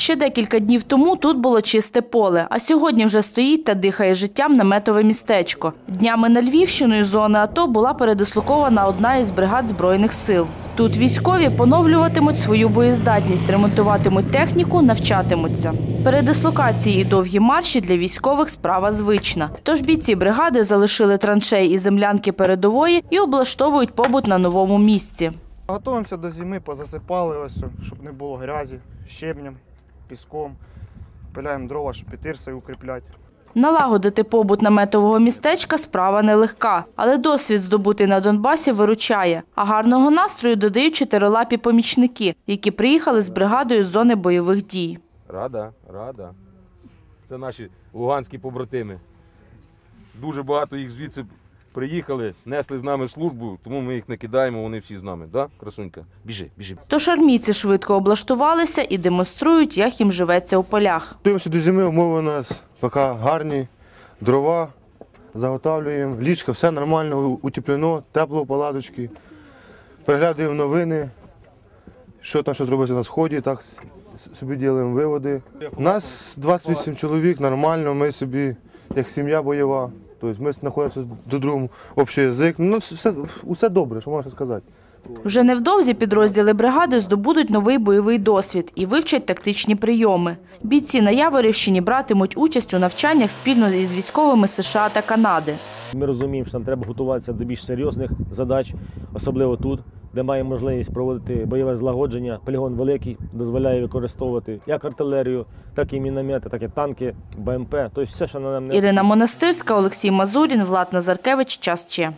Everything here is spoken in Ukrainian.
Ще декілька днів тому тут було чисте поле, а сьогодні вже стоїть та дихає життям наметове містечко. Днями на Львівщину із зони АТО була передислокована одна із бригад Збройних сил. Тут військові поновлюватимуть свою боєздатність, ремонтуватимуть техніку, навчатимуться. Передислокації і довгі марші для військових справа звична. Тож бійці бригади залишили траншеї і землянки передової і облаштовують побут на новому місці. Готуємося до зими, позасипали ось, щоб не було грязі, щебнем, піском. Пиляємо дрова, щоб підтирси укріпляти. Налагодити побут наметового містечка справа нелегка, але досвід здобутий на Донбасі виручає. А гарного настрою додають чотирилапі помічники, які приїхали з бригадою з зони бойових дій. Рада, рада. Це наші луганські побратими. Дуже багато їх звідси приїхали, несли з нами службу, тому ми їх не кидаємо, вони всі з нами. Да, красунька? Біжи, біжи. Тож армійці швидко облаштувалися і демонструють, як їм живеться у полях. Готуємося до зими, умови у нас поки гарні, дрова заготовлюємо, ліжка, все нормально, утеплено, тепло, палаточки. Переглядуємо новини, що там що робиться на сході, так собі робимо виводи. У нас 28 чоловік, нормально, ми собі, як сім'я бойова. Тобто ми знаходимося до другому общий язик. Ну, все, все добре, що можна сказати. Вже невдовзі підрозділи бригади здобудуть новий бойовий досвід і вивчать тактичні прийоми. Бійці на Яворівщині братимуть участь у навчаннях спільно із військовими США та Канади. Ми розуміємо, що нам треба готуватися до більш серйозних задач, особливо тут, де має можливість проводити бойове злагодження. Полігон великий дозволяє використовувати як артилерію, так і міномети, так і танки, БМП. Тобто все, що нам не Ірина Монастирська, Олексій Мазурін, Влад Назаркевич. Час Че.